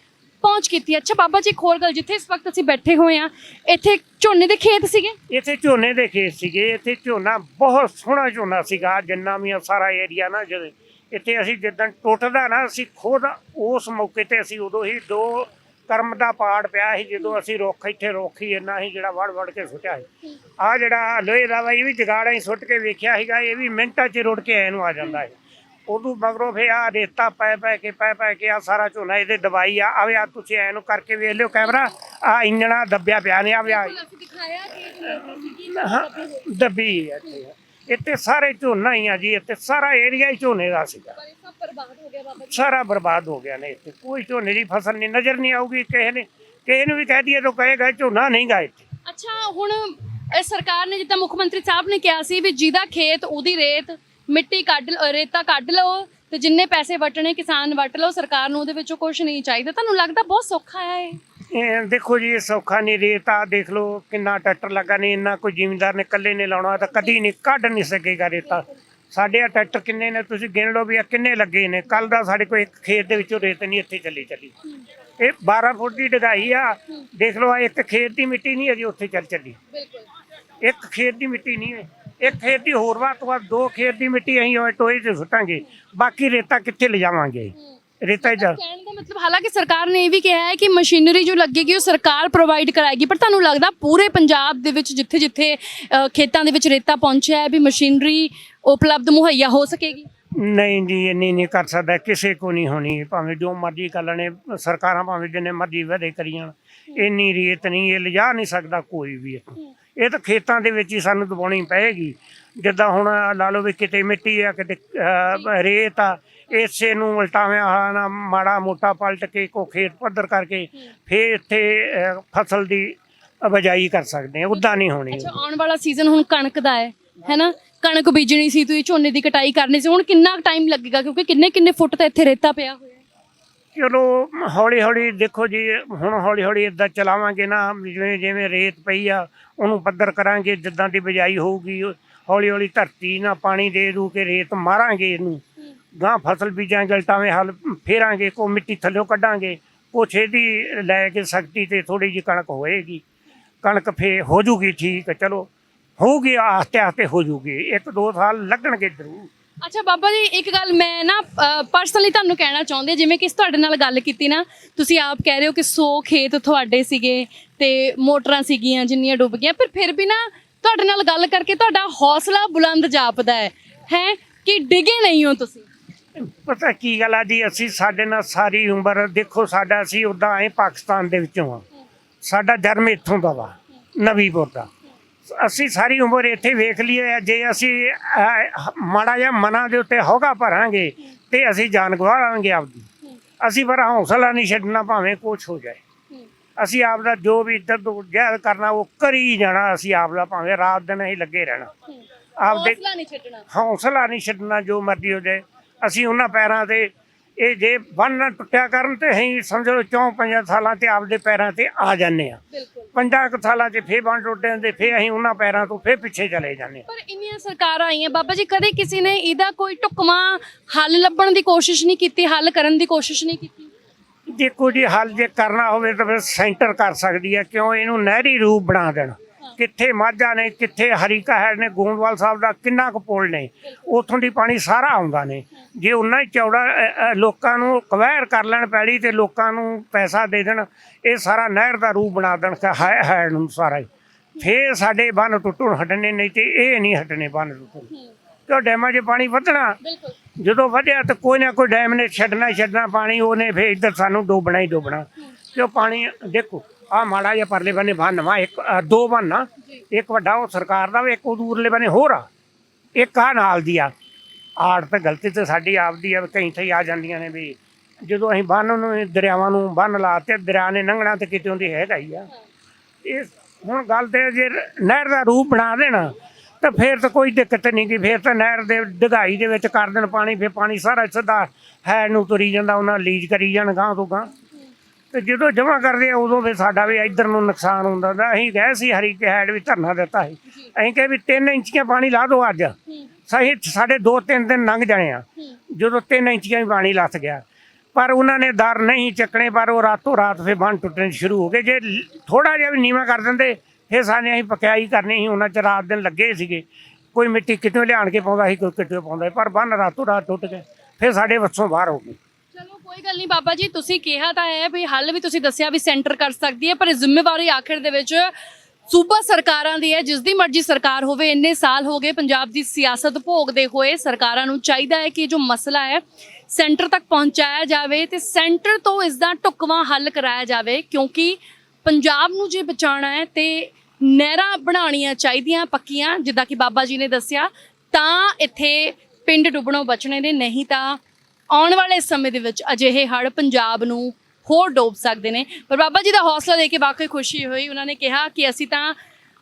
ਪਹੁੰਚ ਕੀਤੀ। ਅੱਛਾ, ਬਾਬਾ ਜੀ, ਇੱਕ ਗੱਲ, ਜਿੱਥੇ ਇਸ ਵਕਤ ਅਸੀਂ ਬੈਠੇ ਹੋਏ ਆ ਇੱਥੇ ਝੋਨੇ ਦੇ ਖੇਤ ਸੀਗੇ? ਇੱਥੇ ਝੋਨੇ ਦੇ ਖੇਤ ਸੀਗੇ, ਇੱਥੇ ਝੋਨਾ ਬਹੁਤ ਸੋਹਣਾ ਝੋਨਾ ਸੀਗਾ, ਜਿੰਨਾ ਵੀ ਆ ਸਾਰਾ ਏਰੀਆ ਨਾ ਜਦੋਂ ਇੱਥੇ ਅਸੀਂ ਜਿੱਦਣ ਟੁੱਟਦਾ ਨਾ, ਅਸੀਂ ਖੁਦ ਉਸ ਮੌਕੇ ਤੇ ਅਸੀਂ ਉਦੋਂ ਹੀ ਦੋ ਕਰਮ ਦਾ ਪਾੜ ਪਿਆ ਸੀ ਜਦੋਂ ਅਸੀਂ ਰੁੱਖ ਇੱਥੇ ਰੁੱਖ ਹੀ ਇੰਨਾ ਹੀ ਜਿਹੜਾ ਵੜ ਵੜ ਕੇ ਸੁੱਟਿਆ ਸੀ। ਆ ਜਿਹੜਾ ਲੋਹੇ ਦਾ ਵਾ ਇਹ ਵੀ ਜਗਾੜਾ ਹੀ ਸੁੱਟ ਕੇ ਵੇਖਿਆ ਸੀਗਾ ਇਹ ਵੀ ਮਿੰਟਾਂ 'ਚ ਰੁੜ ਕੇ ਐਨੂੰ ਆ ਜਾਂਦਾ ਹੈ ਉਦੋਂ ਮਗਰੋਂ ਫੇ ਆ ਰੇਤਾ ਪੈ ਪੈ ਕੇ ਪੈ ਪੈ ਕੇ ਆ ਸਾਰਾ ਝੋਨਾ ਇਹਦੇ ਦਵਾਈ ਆ ਆਵੇ ਆ ਤੁਸੀਂ ਐਨੂੰ ਕਰਕੇ ਵੇਖ ਲਿਓ ਕੈਮਰਾ ਆ ਇੰਜਣਾ ਦੱਬਿਆ ਪਿਆ ਨੇ ਆ ਹਾਂ, ਦੱਬੀ ਇੱਥੇ। ਇੱਥੇ ਸਾਰੇ ਝੋਨਾ ਹੀ ਆ ਜੀ ਇੱਥੇ ਸਾਰਾ ਏਰੀਆ ਹੀ ਝੋਨੇ ਦਾ ਸੀਗਾ। ਬਰਬਾਦ ਹੋ ਗਿਆ ਬਾਬਾ ਜੀ। ਸਾਰਾ ਬਰਬਾਦ ਹੋ ਗਿਆ ਨੇ ਇੱਥੇ। ਕੋਈ ਝੋਨੇ ਦੀ ਫਸਲ ਨਹੀਂ ਨਜ਼ਰ ਨਹੀਂ ਆਊਗੀ ਕਿਸੇ ਨੇ। ਕਿਸੇ ਨੂੰ ਵੀ ਕਹਿ ਦਈਏ ਤਾਂ ਕਹੇਗਾ ਝੋਨਾ ਨਹੀਂ ਗਾ ਇੱਥੇ। ਅੱਛਾ ਹੁਣ ਇਹ ਸਰਕਾਰ ਨੇ ਜਿੱਦਾਂ ਮੁੱਖ ਮੰਤਰੀ ਸਾਹਿਬ ਨੇ ਕਿਹਾ ਸੀ ਵੀ ਜਿਹਦਾ ਖੇਤ ਉਹਦੀ ਰੇਤ ਮਿੱਟੀ ਕੱਢ ਰੇਤਾ ਕੱਢ ਲਓ ਤੇ ਜਿੰਨੇ ਪੈਸੇ ਵਟਣੇ ਕਿਸਾਨ ਵਟ ਲਓ ਸਰਕਾਰ ਨੂੰ ਉਹਦੇ ਵਿੱਚੋਂ ਕੁਝ ਨਹੀਂ ਚਾਹੀਦਾ। ਤੁਹਾਨੂੰ ਲੱਗਦਾ ਬਹੁਤ ਸੌਖਾ ਹੈ ਇਹ? ਇਹ ਦੇਖੋ ਜੀ ਇਹ ਸੌਖਾ ਨਹੀਂ। ਰੇਤ ਦੇਖ ਲਓ ਕਿੰਨਾ ਟਰੈਕਟਰ ਲੱਗਾ ਨਹੀਂ ਇੰਨਾ ਕੋਈ ਜ਼ਿਮੀਂਦਾਰ ਨੇ ਇਕੱਲੇ ਨੇ ਲਾਉਣਾ ਤਾਂ ਕਦੀ ਨਹੀਂ ਕੱਢ ਨਹੀਂ ਸਕੇਗਾ ਰੇਤਾ। ਸਾਡੇ ਆ ਟਰੈਕਟਰ ਕਿੰਨੇ ਨੇ ਤੁਸੀਂ ਗਿਣ ਲਓ ਵੀ ਆ ਕਿੰਨੇ ਲੱਗੇ ਨੇ। ਕੱਲ ਦਾ ਸਾਡੇ ਕੋਲ ਇੱਕ ਖੇਤ ਦੇ ਵਿੱਚੋਂ ਰੇਤ ਨਹੀਂ ਇੱਥੇ ਚੱਲੀ ਚੱਲੀ। ਇਹ 12 ਫੁੱਟ ਦੀ ਡਗਾਈ ਆ। ਦੇਖ ਲਓ ਆ ਇੱਕ ਖੇਤ ਦੀ ਮਿੱਟੀ ਨਹੀਂ ਅਜੇ ਉੱਥੇ ਚੱਲ ਚੱਲੀ। ਇੱਕ ਖੇਤ ਦੀ ਮਿੱਟੀ ਨਹੀਂ ਹੈ। ਇੱਕ ਖੇਤ ਦੀ ਹੋਰ ਵੱਧ ਤੋਂ ਵੱਧ ਦੋ ਖੇਤ ਦੀ ਮਿੱਟੀ ਅਸੀਂ ਟੋਏ 'ਚ ਸੁੱਟਾਂਗੇ। ਬਾਕੀ ਰੇਤਾ ਕਿੱਥੇ ਲਿਜਾਵਾਂਗੇ? ਰੇਤਾ ਜਾ। ਕਹਿਣ ਦਾ ਮਤਲਬ ਹਾਲਾਂਕਿ ਸਰਕਾਰ ਨੇ ਇਹ ਵੀ ਕਿਹਾ ਹੈ ਕਿ ਮਸ਼ੀਨਰੀ ਜੋ ਲੱਗੇਗੀ ਉਹ ਸਰਕਾਰ ਪ੍ਰੋਵਾਈਡ ਕਰਾਏਗੀ ਪਰ ਤੁਹਾਨੂੰ ਲੱਗਦਾ ਪੂਰੇ ਪੰਜਾਬ ਦੇ ਵਿੱਚ ਜਿੱਥੇ ਜਿੱਥੇ ਅ, ਖੇਤਾਂ ਦੇ ਵਿੱਚ ਰੇਤਾ ਪਹੁੰਚਿਆ ਹੈ ਵੀ ਮਸ਼ੀਨਰੀ ਉਪਲਬਧ ਮੁਹੱਈਆ ਹੋ ਸਕੇਗੀ? ਨਹੀਂ ਜੀ ਇੰਨੀ ਨਹੀਂ ਕਰ ਸਕਦਾ ਕਿਸੇ ਕੋ ਨਹੀਂ ਹੋਣੀ। ਭਾਵੇਂ ਜੋ ਮਰਜ਼ੀ ਕਰ ਲੈਣੇ ਸਰਕਾਰਾਂ ਭਾਵੇਂ ਜਿੰਨੇ ਮਰਜ਼ੀ ਵਧੇ ਕਰੀ ਜਾਣ ਇੰਨੀ ਰੇਤ ਨਹੀਂ ਇਹ ਲਿਜਾ ਨਹੀਂ ਸਕਦਾ ਕੋਈ ਵੀ ਇੱਥੋਂ। ਇਹ ਤਾਂ ਖੇਤਾਂ ਦੇ ਵਿੱਚ ਹੀ ਸਾਨੂੰ ਦਬਾਉਣੀ ਪਏਗੀ। ਜਿੱਦਾਂ ਹੁਣ ਲਾ ਲਓ ਵੀ ਕਿਤੇ ਮਿੱਟੀ ਆ ਕਿਤੇ ਅਹ, ਰੇਤ ਆ ਇਸੇ ਨੂੰ ਉਲਟਾਵਿਆਂ ਹੋਇਆ ਨਾ ਮਾੜਾ ਮੋਟਾ ਪਲਟ ਕੇ ਕੋ ਖੇਤ ਪੱਧਰ ਕਰਕੇ ਫੇਰ ਇੱਥੇ ਅਹ, ਫਸਲ ਦੀ ਬਜਾਈ ਕਰ ਸਕਦੇ ਆ ਉਦਾਂ ਨਹੀਂ ਹੋਣੀ। ਅੱਛਾ ਆਉਣ ਵਾਲਾ ਸੀਜ਼ਨ ਹੁਣ ਕਣਕ ਦਾ ਹੈ ਹੈਨਾ? ਕਣਕ ਬੀਜਣੀ ਸੀ ਤੁਸੀਂ ਝੋਨੇ ਦੀ ਕਟਾਈ ਕਰਨੀ ਸੀ ਹੁਣ ਕਿੰਨਾ ਟਾਈਮ ਲੱਗੇਗਾ? ਕਿਉਂਕਿ ਕਿੰਨੇ ਕਿੰਨੇ ਫੁੱਟ ਤਾਂ ਇੱਥੇ ਰੇਤਾ ਪਿਆ ਹੋਇਆ ਹੈ। ਚਲੋ ਹੌਲੀ ਹੌਲੀ ਦੇਖੋ ਜੀ ਹੁਣ ਹੌਲੀ ਹੌਲੀ ਇਦਾਂ ਚਲਾਵਾਂਗੇ ਨਾ ਜਿਵੇਂ ਜਿਵੇਂ ਰੇਤ ਪਈ ਆ ਉਹਨੂੰ ਪੱਧਰ ਕਰਾਂਗੇ ਜਿੱਦਾਂ ਦੀ ਬਿਜਾਈ ਹੋਊਗੀ ਹੌਲੀ ਹੌਲੀ ਧਰਤੀ ਨਾਲ ਪਾਣੀ ਦੇ ਦੂ ਕੇ ਰੇਤ ਮਾਰਾਂਗੇ ਇਹਨੂੰ। ਗਾਂ ਫਸਲ ਬੀਜਾਂਗੇ ਲਟਾਵੇਂ ਹਲ ਫੇਰਾਂਗੇ, ਕੋ ਮਿੱਟੀ ਥੱਲਿਓਂ ਕੱਢਾਂਗੇ, ਕੁਛ ਇਹਦੀ ਲੈ ਕੇ ਸ਼ਕਤੀ ਤੇ ਥੋੜੀ ਜਿਹੀ ਕਣਕ ਹੋਏਗੀ। ਕਣਕ ਫੇ ਹੋ ਜੂਗੀ ਠੀਕ, ਚਲੋ, ਹੋਊਗੀ, ਆਸਤੇ ਆਸਤੇ ਹੋ ਜੂਗੀ, ਇੱਕ ਦੋ ਸਾਲ ਲੱਗਣਗੇ ਜ਼ਰੂਰ। ਅੱਛਾ, ਬਾਬਾ ਜੀ, ਇੱਕ ਗੱਲ ਮੈਂ ਨਾ ਪਰਸਨਲੀ ਤੁਹਾਨੂੰ ਕਹਿਣਾ ਚਾਹੁੰਦੀ ਜਿਵੇਂ ਕਿ ਤੁਹਾਡੇ ਨਾਲ ਗੱਲ ਕੀਤੀ ਨਾ, ਤੁਸੀਂ ਆਪ ਕਹਿ ਰਹੇ ਹੋ ਕਿ 100 ਖੇਤ ਤੁਹਾਡੇ ਸੀਗੇ ਤੇ ਮੋਟਰਾਂ ਸੀਗੀਆਂ ਜਿੰਨੀਆਂ ਡੁੱਬ ਗਈਆਂ, ਪਰ ਫਿਰ ਵੀ ਨਾ ਤੁਹਾਡੇ ਨਾਲ ਗੱਲ ਕਰਕੇ ਤੁਹਾਡਾ ਹੌਸਲਾ ਬੁਲੰਦ ਜਾਪਦਾ ਹੈ। ਹੈ? ਕਿ ਡਿਗੇ ਨਹੀਂ ਹੋ ਤੁਸੀਂ? ਪਤਾ ਕੀ ਗੱਲ ਆ ਜੀ ਅਸੀਂ ਸਾਡੇ ਨਾਲ ਸਾਰੀ ਉਮਰ ਦੇਖੋ ਸਾਡਾ ਅਸੀਂ ਉਦਾਂ ਆਏ ਪਾਕਿਸਤਾਨ ਦੇ ਵਿੱਚੋਂ ਆ। ਸਾਡਾ ਜਨਮ ਇੱਥੋਂ ਦਾ ਵਾ ਨਵੀਪੁਰ ਦਾ। ਅਸੀਂ ਸਾਰੀ ਉਮਰ ਇੱਥੇ ਵੇਖ ਲਈਏ ਜੇ ਅਸੀਂ ਅਹ, ਮਾੜਾ ਜਿਹਾ ਮਨਾਂ ਦੇ ਉੱਤੇ ਹੋਗਾ ਭਰਾਂਗੇ ਤੇ ਅਸੀਂ ਜਾਨ ਗਵਾਵਾਂਗੇ ਆਪਦੀ। ਅਸੀਂ ਪਰ ਹੌਸਲਾ ਨਹੀਂ ਛੱਡਣਾ ਭਾਵੇਂ ਕੁਛ ਹੋ ਜਾਏ। ਅਸੀਂ ਆਪ ਦਾ ਜੋ ਵੀ ਇੱਧਰ ਤੋਂ ਜਹਿਦ ਕਰਨਾ ਉਹ ਕਰੀ ਜਾਣਾ ਅਸੀਂ ਆਪ ਦਾ ਭਾਵੇਂ ਰਾਤ ਦਿਨ ਹੀ ਲੱਗੇ ਰਹਿਣਾ। ਆਪਦੇ ਹੌਸਲਾ ਨਹੀਂ ਛੱਡਣਾ। ਹੌਸਲਾ ਨਹੀਂ ਛੱਡਣਾ ਜੋ ਮਰਜ਼ੀ ਹੋ ਜਾਏ। ਅਸੀਂ ਉਹਨਾਂ ਪੈਰਾਂ ਤੇ ਇਹ ਜੇ ਬੰਨ ਨਾ ਟੁੱਟਿਆ ਕਰਨ ਤੇ ਅਸੀਂ ਸਮਝੋ ਚੌਂ ਪੰਜਾਂ ਸਾਲਾਂ ਤੇ ਆਪਦੇ ਪੈਰਾਂ ਤੇ ਆ ਜਾਂਦੇ ਆ ਪੰਜਾਂ ਕੁ ਸਾਲਾਂ 'ਚ ਫੇਰ ਬੰਨ ਟੁੱਟ ਜਾਂਦੇ ਫੇਰ ਅਸੀਂ ਉਹਨਾਂ ਪੈਰਾਂ ਤੋਂ ਫੇਰ ਪਿੱਛੇ ਚਲੇ ਜਾਂਦੇ ਆ ਪਰ ਇੰਨੀਆਂ ਸਰਕਾਰਾਂ ਆਈਆਂ ਬਾਬਾ ਜੀ ਕਦੇ ਕਿਸੇ ਨੇ ਇਹਦਾ ਕੋਈ ਢੁਕਵਾਂ ਹੱਲ ਲੱਭਣ ਦੀ ਕੋਸ਼ਿਸ਼ ਨਹੀਂ ਕੀਤੀ ਹੱਲ ਕਰਨ ਦੀ ਕੋਸ਼ਿਸ਼ ਨਹੀਂ ਕੀਤੀ? ਦੇਖੋ ਜੀ ਹੱਲ ਜੇ ਕਰਨਾ ਹੋਵੇ ਤਾਂ ਫਿਰ ਸੈਂਟਰ ਕਰ ਸਕਦੀ ਹੈ ਕਿਉਂ? ਇਹਨੂੰ ਨਹਿਰੀ ਰੂਪ ਬਣਾ ਦੇਣ। ਕਿੱਥੇ ਮਾਝਾ ਨੇ ਕਿੱਥੇ ਹਰੀਕਾ ਹੈ ਨੇ ਗੋਂਦਵਾਲ ਸਾਹਿਬ ਦਾ ਕਿੰਨਾ ਕੁ ਪੁਲ ਨੇ ਉਥੋਂ ਦੀ ਪਾਣੀ ਸਾਰਾ ਆਉਂਦਾ ਨੇ। ਜੇ ਉਨਾ ਹੀ ਚੌੜਾ ਅ, ਅ, ਲੋਕਾਂ ਨੂੰ ਕਵੈਰ ਕਰ ਲੈਣ ਪੈਲੀ ਤੇ ਲੋਕਾਂ ਨੂੰ ਪੈਸਾ ਦੇ ਦੇਣ ਇਹ ਸਾਰਾ ਨਹਿਰ ਦਾ ਰੂਪ ਬਣਾ ਦੇਣ ਹੈ ਹੈ ਨੂੰ ਸਾਰਾ ਹੀ। ਫੇਰ ਸਾਡੇ ਬੰਨ ਟੁੱਟਣ ਹਟਣੇ ਨਹੀਂ ਤੇ ਇਹ ਨਹੀਂ ਹਟਣੇ ਬੰਨ ਟੁੱਟਣ। ਕਿਉਂ ਡੈਮਾਂ 'ਚ ਪਾਣੀ ਵਧਣਾ? ਬਿਲਕੁਲ। ਜਦੋਂ ਵਧਿਆ ਤਾਂ ਕੋਈ ਨਾ ਕੋਈ ਡੈਮ ਨੇ ਛੱਡਣਾ ਹੀ ਛੱਡਣਾ ਪਾਣੀ ਉਹਨੇ ਫੇਰ ਇੱਧਰ ਸਾਨੂੰ ਡੋਬਣਾ ਹੀ ਡੋਬਣਾ। ਕਿਉਂ ਪਾਣੀ ਦੇਖੋ ਆ ਮਾੜਾ ਜਿਹਾ ਪਰਲੇ ਬੰਨੇ ਬੰਨ ਵਾ ਇੱਕ ਅ, ਦੋ ਬੰਨ ਆ। ਇੱਕ ਵੱਡਾ ਉਹ ਸਰਕਾਰ ਦਾ ਵਾ, ਇੱਕ ਉਹ ਦੂਰਲੇ ਬੰਨੇ ਹੋਰ ਆ। ਇੱਕ ਆ ਨਾਲ ਦੀ ਆ। ਆੜ ਤੇ ਗਲਤੀ ਤੇ ਸਾਡੀ ਆਪਦੀ ਆ ਕਈ ਥਈ ਆ ਜਾਂਦੀਆਂ ਨੇ ਵੀ। ਜਦੋਂ ਅਸੀਂ ਬੰਨ ਨੂੰ ਇਹ ਦਰਿਆਵਾਂ ਨੂੰ ਬੰਨ ਲਾਤੇ ਦਰਿਆ ਨੇ ਲੰਘਣਾ ਤੇ ਕਿਤੇ ਉਹਦੀ ਹੈਗਾ ਹੀ ਆ। ਇਹ ਹੁਣ ਗੱਲ ਤੇ ਜੇ ਨਹਿਰ ਦਾ ਰੂਪ ਬਣਾ ਦੇਣਾ ਤਾਂ ਫੇਰ ਤਾਂ ਕੋਈ ਦਿੱਕਤ ਨਹੀਂ ਗੀ। ਫੇਰ ਤਾਂ ਨਹਿਰ ਦੇ ਡਗਾਈ ਦੇ ਵਿੱਚ ਕਰ ਦੇਣ ਪਾਣੀ ਫੇਰ ਪਾਣੀ ਸਾਰਾ ਸਿੱਧਾ ਹੈ ਨੂੰ ਤੁਰੀ ਜਾਂਦਾ ਉਹਨਾਂ ਲੀਜ ਕਰੀ ਜਾਣ ਗਾਂ ਤੋਂ ਗਾਂ ਤੇ ਜਦੋਂ ਜਮਾ ਕਰਦੇ ਆ ਉਦੋਂ ਫੇਰ ਸਾਡਾ ਵੀ ਇੱਧਰ ਨੂੰ ਨੁਕਸਾਨ ਹੁੰਦਾ ਹੁੰਦਾ। ਅਸੀਂ ਗਏ ਸੀ ਹਰੀ ਕੇ ਹੈਡ ਵੀ ਧਰਨਾ ਦਿੱਤਾ ਸੀ। ਅਸੀਂ ਕਹੇ ਵੀ 3 ਇੰਚੀਆਂ ਪਾਣੀ ਲਾ ਦਿਓ ਅੱਜ। ਸਹੀ ਸਾਡੇ 2-3 ਦਿਨ ਲੰਘ ਜਾਣੇ ਆ। ਜਦੋਂ 3 ਇੰਚੀਆਂ ਵੀ ਪਾਣੀ ਲੱਥ ਗਿਆ। ਪਰ ਉਹਨਾਂ ਨੇ ਦਰ ਨਹੀਂ ਚੱਕਣੇ ਪਰ ਉਹ ਰਾਤੋਂ ਰਾਤ ਫੇ ਬੰਨ ਟੁੱਟਣੇ ਸ਼ੁਰੂ ਹੋ ਗਏ। ਜੇ ਥੋੜਾ ਜਿਹਾ ਵੀ ਨੀਵਾ ਕਰ ਦਿੰਦੇ ਫੇ ਸਾਨੇ ਅਸੀਂ ਪਕਾਈ ਕਰਨੀ ਸੀ। ਉਹਨਾਂ ਚ ਰਾਤ ਦਿਨ ਲੱਗੇ ਸੀਗੇ। ਕੋਈ ਮਿੱਟੀ ਕਿਤੋਂ ਲਿਆਣ ਕੇ ਪਾਉਂਦਾ ਸੀ ਕੋਈ ਕਿਤੋਂ ਪਾਉਂਦਾ ਪਰ ਬੰਨ ਰਾਤੋਂ ਰਾਤ ਟੁੱਟ ਗਏ। ਫੇ ਸਾਡੇ ਵੱਸੋਂ ਬਾਹਰ ਹੋ ਗਏ। ਕੋਈ ਗੱਲ ਨਹੀਂ ਬਾਬਾ ਜੀ, ਤੁਸੀਂ ਕਿਹਾ ਤਾਂ ਹੈ ਵੀ ਹੱਲ ਵੀ ਤੁਸੀਂ ਦੱਸਿਆ ਵੀ ਸੈਂਟਰ ਕਰ ਸਕਦੀ ਹੈ, ਪਰ ਜ਼ਿੰਮੇਵਾਰੀ ਆਖਿਰ ਦੇ ਵਿੱਚ ਸੂਬਾ ਸਰਕਾਰਾਂ ਦੀ ਹੈ, ਜਿਸ ਦੀ ਮਰਜ਼ੀ ਸਰਕਾਰ ਹੋਵੇ, ਇੰਨੇ ਸਾਲ ਹੋ ਗਏ ਪੰਜਾਬ ਦੀ ਸਿਆਸਤ ਭੋਗਦੇ ਹੋਏ ਸਰਕਾਰਾਂ ਨੂੰ ਚਾਹੀਦਾ ਹੈ ਕਿ ਜੋ ਮਸਲਾ ਹੈ ਸੈਂਟਰ ਤੱਕ ਪਹੁੰਚਾਇਆ ਜਾਵੇ ਤੇ ਸੈਂਟਰ ਤੋਂ ਇਸ ਦਾ ਢੁਕਵਾਂ ਹੱਲ ਕਰਾਇਆ ਜਾਵੇ, ਕਿਉਂਕਿ ਪੰਜਾਬ ਨੂੰ ਜੇ ਬਚਾਉਣਾ ਹੈ ਤੇ ਨਹਿਰਾਂ ਬਣਾਉਣੀਆਂ ਚਾਹੀਦੀਆਂ ਪੱਕੀਆਂ, ਜਿੱਦਾਂ ਕਿ ਬਾਬਾ ਜੀ ਨੇ ਦੱਸਿਆ, ਤਾਂ ਇੱਥੇ ਪਿੰਡ ਡੁੱਬਣੋਂ ਬਚਣੇ ਨੇ, ਨਹੀਂ ਤਾਂ ਆਉਣ ਵਾਲੇ ਸਮੇਂ ਦੇ ਵਿੱਚ ਅਜਿਹੇ ਹੜ੍ਹ ਪੰਜਾਬ ਨੂੰ ਹੋਰ ਡੋਬ ਸਕਦੇ ਨੇ। ਪਰ ਬਾਬਾ ਜੀ ਦਾ ਹੌਸਲਾ ਦੇ ਕੇ ਵਾਕਈ ਖੁਸ਼ੀ ਹੋਈ। ਉਹਨਾਂ ਨੇ ਕਿਹਾ ਕਿ ਅਸੀਂ ਤਾਂ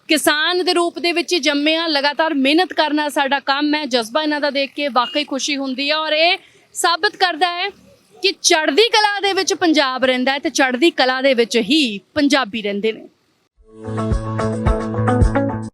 ਕਿਸਾਨ ਦੇ ਰੂਪ ਦੇ ਵਿੱਚ ਹੀ ਜੰਮੇ ਹਾਂ। ਲਗਾਤਾਰ ਮਿਹਨਤ ਕਰਨਾ ਸਾਡਾ ਕੰਮ ਹੈ। ਜਜ਼ਬਾ ਇਹਨਾਂ ਦਾ ਦੇਖ ਕੇ ਵਾਕਈ ਖੁਸ਼ੀ ਹੁੰਦੀ ਹੈ। ਔਰ ਇਹ ਸਾਬਤ ਕਰਦਾ ਹੈ ਕਿ ਚੜ੍ਹਦੀ ਕਲਾ ਦੇ ਵਿੱਚ ਪੰਜਾਬ ਰਹਿੰਦਾ ਹੈ ਤੇ ਚੜ੍ਹਦੀ ਕਲਾ ਦੇ ਵਿੱਚ ਹੀ ਪੰਜਾਬੀ ਰਹਿੰਦੇ ਨੇ।